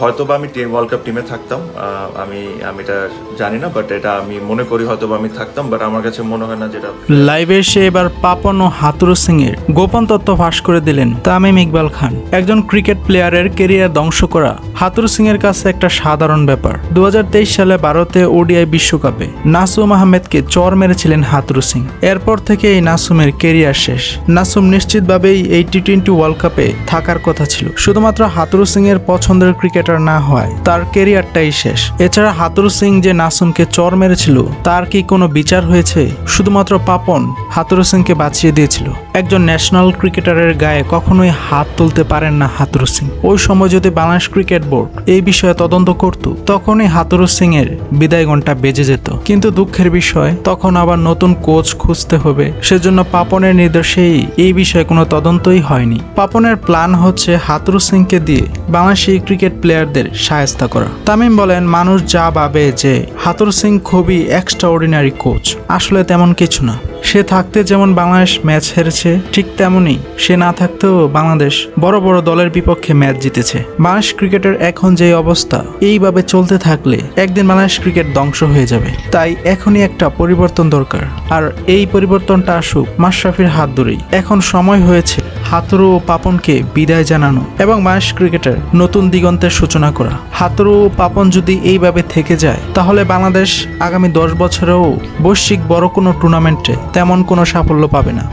হয়তো বা আমি টিম ওয়ার্ল্ড কাপ টিমে থাকতাম। আমি আমি এটা জানি না বাট এটা আমি মনে করি হয়তো বা আমি থাকতাম বাট আমার কাছে মনে হয় না যেটা লাইভে এসে এবার পাপন ও হাতুর সিং এর গোপন তথ্য ফাঁস করে দিলেন তামিম ইকবাল খান, একজন ক্রিকেট প্লেয়ারের কেরিয়ার ধ্বংস করা। হাতুরু সিং এর কাছে একটা সাধারণ ব্যাপার। দু হাজার তেইশ সালে ভারতে ওডিআই বিশ্বকাপে নাসুম আহমেদকে চর মেরেছিলেন হাতুরু সিং। এরপর থেকে এই নাসুমের কেরিয়ার শেষ। নাসুম নিশ্চিতভাবেই এই টি টোয়েন্টি ওয়ার্ল্ড কাপে থাকার কথা ছিল। শুধুমাত্র হাতুরু সিং এর পছন্দের ক্রিকেটার না হওয়ায় তার কেরিয়ারটাই শেষ। এছাড়া হাতুরু সিং যে নাসুমকে চর মেরেছিল, তার কি কোনো বিচার হয়েছে? শুধুমাত্র পাপন? হাতুরু সিংকে বাঁচিয়ে দিয়েছিল। একজন ন্যাশনাল ক্রিকেটারের গায়ে কখনোই হাত তুলতে পারেন না হাতুরু সিং ওই সময় যদি বাংলাদেশ ক্রিকেট বোর্ড এই বিষয়ে তদন্ত করত, তখনই হাতুরু সিং এর বিদায় ঘণ্টা বেজে যেত। কিন্তু দুঃখের বিষয়, তখন আবার নতুন কোচ খুঁজতে হবে। সেজন্য পাপনের নির্দেশেই এই বিষয়ে কোনো তদন্তই হয়নি। পাপনের প্ল্যান হচ্ছে হাতুরু সিংকে দিয়ে বাংলাদেশি ক্রিকেট প্লেয়ারদের সায়স্তা করা। তামিম বলেন, মানুষ যা ভাবে যে হাতুরু সিং খুবই এক্সট্রা অর্ডিনারি কোচ আসলে তেমন কিছু না। সে থাকতে যেমন বাংলাদেশ ম্যাচ হেরেছে, ঠিক তেমনই সে না থাকতেও বাংলাদেশ বড় বড় দলের বিপক্ষে ম্যাচ জিতেছে। বাংলাদেশ ক্রিকেটের এখন যে অবস্থা, এইভাবে চলতে থাকলে একদিন বাংলাদেশ ক্রিকেট ধ্বংস হয়ে যাবে। তাই এখনই একটা পরিবর্তন দরকার। আর এই পরিবর্তনটা আসুক মাশরাফির হাত ধরেই। এখন সময় হয়েছে হাতুরু ও পাপনকে বিদায় জানানো এবং বাংলাদেশ ক্রিকেটের নতুন দিগন্তের সূচনা করা। হাতুরু ও পাপন যদি এইভাবে থেকে যায়, তাহলে বাংলাদেশ আগামী দশ বছরেও বৈশ্বিক বড় কোনো টুর্নামেন্টে তেমন কোনো সাফল্য পাবে না।